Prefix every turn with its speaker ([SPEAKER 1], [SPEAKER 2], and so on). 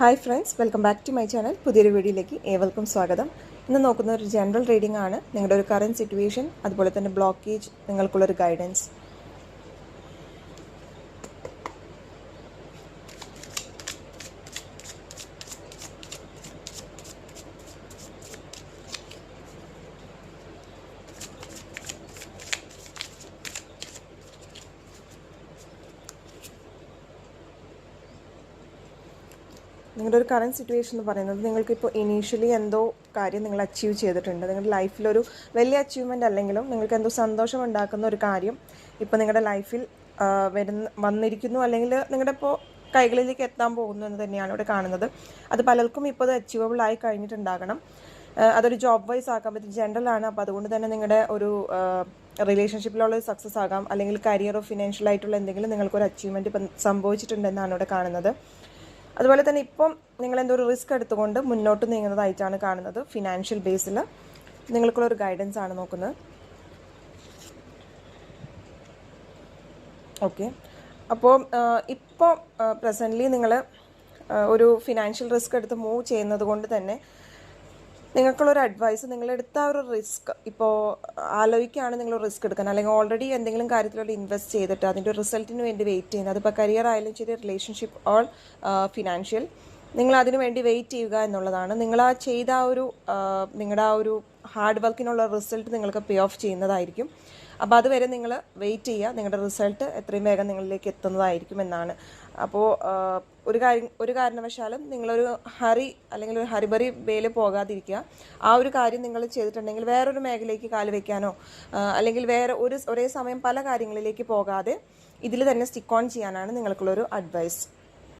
[SPEAKER 1] Hi friends welcome back to my channel പുതിയൊരു വീഡിയോയിലേക്ക് ഏവർക്കും സ്വാഗതം. ഇന്ന് നോക്കുന്ന ഒരു ജനറൽ റീഡിംഗ് ആണ്. നിങ്ങളുടെ ഒരു കറന്റ് സിറ്റുവേഷൻ അതുപോലെ തന്നെ ബ്ലോക്കേജ് നിങ്ങൾക്കുള്ളൊരു ഗൈഡൻസ് നിങ്ങളുടെ ഒരു കറന്റ് സിറ്റുവേഷൻ എന്ന് പറയുന്നത് നിങ്ങൾക്കിപ്പോൾ ഇനീഷ്യലി എന്തോ കാര്യം നിങ്ങൾ അച്ചീവ് ചെയ്തിട്ടുണ്ട്. നിങ്ങളുടെ ലൈഫിലൊരു വലിയ അച്ചീവ്മെന്റ് അല്ലെങ്കിലും നിങ്ങൾക്ക് എന്തോ സന്തോഷം ഉണ്ടാക്കുന്ന ഒരു കാര്യം ഇപ്പോൾ നിങ്ങളുടെ ലൈഫിൽ വരുന്ന വന്നിരിക്കുന്നു അല്ലെങ്കിൽ നിങ്ങളുടെ ഇപ്പോൾ കൈകളിലേക്ക് എത്താൻ പോകുന്നു എന്ന് തന്നെയാണ് ഇവിടെ കാണുന്നത്. അത് പലർക്കും ഇപ്പോൾ അത് അച്ചീവബിൾ ആയി കഴിഞ്ഞിട്ടുണ്ടാകണം. അതൊരു ജോബ് വൈസ് ആക്കാൻ പറ്റും. ജനറൽ ആണ്. അപ്പോൾ അതുകൊണ്ട് തന്നെ നിങ്ങളുടെ ഒരു റിലേഷൻഷിപ്പിലുള്ള സക്സസ് ആകാം. അല്ലെങ്കിൽ കരിയറോ ഫിനാൻഷ്യൽ ആയിട്ടുള്ള എന്തെങ്കിലും നിങ്ങൾക്കൊരു അച്ചീവ്മെന്റ് സംഭവിച്ചിട്ടുണ്ടെന്നാണ് ഇവിടെ കാണുന്നത്. അതുപോലെ തന്നെ ഇപ്പം നിങ്ങൾ എന്തോ ഒരു റിസ്ക് എടുത്തുകൊണ്ട് മുന്നോട്ട് നീങ്ങുന്നതായിട്ടാണ് കാണുന്നത് ഫിനാൻഷ്യൽ ബേസിൽ നിങ്ങൾക്കുള്ള ഒരു ഗൈഡൻസ് ആണ് നോക്കുന്നത്. ഓക്കെ അപ്പോൾ ഇപ്പോൾ പ്രസന്റ്ലി നിങ്ങൾ ഒരു ഫിനാൻഷ്യൽ റിസ്ക് എടുത്ത് മൂവ് ചെയ്യുന്നത് കൊണ്ട് തന്നെ നിങ്ങൾക്കുള്ളൊരു അഡ്വൈസ് ആ ഒരു റിസ്ക് ഇപ്പോൾ ആലോചിക്കുകയാണ് നിങ്ങൾ റിസ്ക് എടുക്കാൻ. അല്ലെങ്കിൽ ഓൾറെഡി എന്തെങ്കിലും കാര്യത്തിലുള്ള ഇൻവെസ്റ്റ് ചെയ്തിട്ട് അതിന്റെ റിസൾട്ടിന് വേണ്ടി വെയിറ്റ് ചെയ്യുന്നത്. അതിപ്പോൾ കരിയർ ആയാലും ശരി റിലേഷൻഷിപ്പ് ഓൾ ഫിനാൻഷ്യൽ നിങ്ങൾ അതിനു വേണ്ടി വെയിറ്റ് ചെയ്യുക എന്നുള്ളതാണ്. നിങ്ങൾ ആ ചെയ്ത ആ ഒരു നിങ്ങളുടെ ആ ഒരു ഹാർഡ് വർക്കിനുള്ള റിസൾട്ട് നിങ്ങൾക്ക് പേ ഓഫ് ചെയ്യുന്നതായിരിക്കും. അപ്പോൾ അതുവരെ നിങ്ങൾ വെയിറ്റ് ചെയ്യുക. നിങ്ങളുടെ റിസൾട്ട് എത്രയും വേഗം നിങ്ങളിലേക്ക് എത്തുന്നതായിരിക്കും എന്നാണ്. അപ്പോൾ ഒരു കാര്യം ഒരു കാരണവശാലും നിങ്ങളൊരു ഹറി അല്ലെങ്കിൽ ഒരു ഹരിബറി വേയിൽ പോകാതിരിക്കുക. ആ ഒരു കാര്യം നിങ്ങൾ ചെയ്തിട്ടുണ്ടെങ്കിൽ വേറൊരു മേഖലയിലേക്ക് കാൽ വയ്ക്കാനോ അല്ലെങ്കിൽ വേറെ ഒരു ഒരേ സമയം പല കാര്യങ്ങളിലേക്ക് പോകാതെ ഇതിൽ തന്നെ സ്റ്റിക്ക് ഓൺ ചെയ്യാനാണ് നിങ്ങൾക്കുള്ളൊരു അഡ്വൈസ്